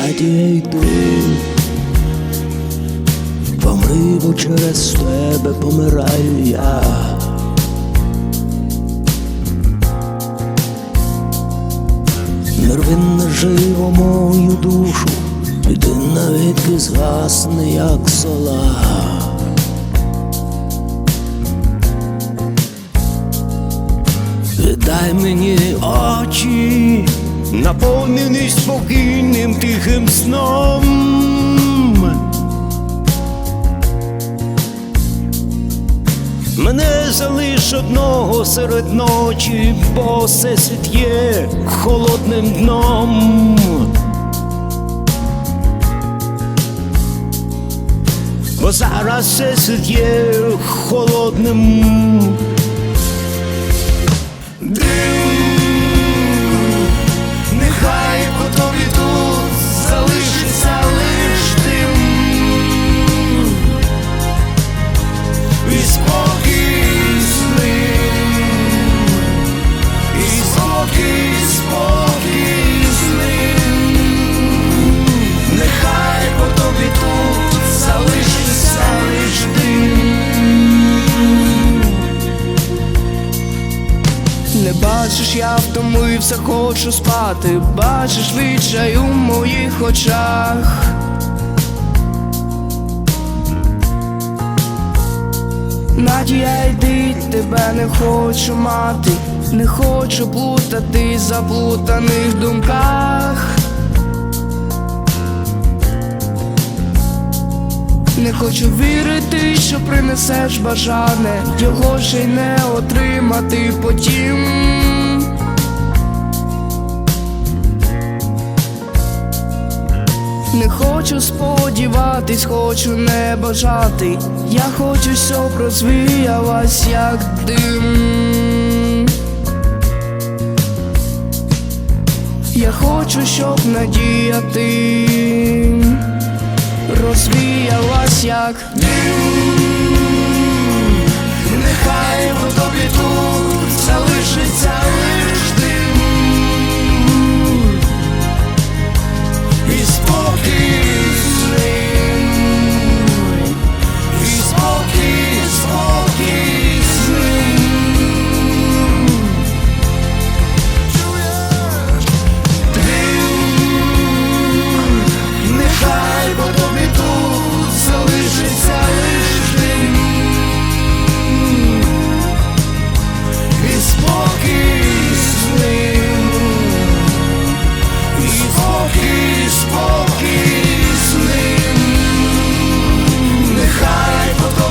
Надія йду, помри, через тебе помираю я. Нервинно живо мою душу, і ти навіть згасне, як сола. Дай мені очі, наповнені спокійним тихим сном. Мене залиш одного серед ночі, бо все світ є холодним дном. Бо зараз все світ є холодним. Бачиш, я втомився, хочу спати. Бачиш відчай у моїх очах. Надія, йди, тебе не хочу мати, не хочу плутати заплутаних думках. Не хочу вірити, що принесеш бажане, його ще й не отримати потім. хочу сподіватись, хочу не бажати. Я хочу, щоб розвіялась, як дим. Я хочу, щоб надіяти, розвіялась, як дим, нехай в тобі тут залишиться лиш дим. І спокій і спокій, спокій з ним, нехай потом.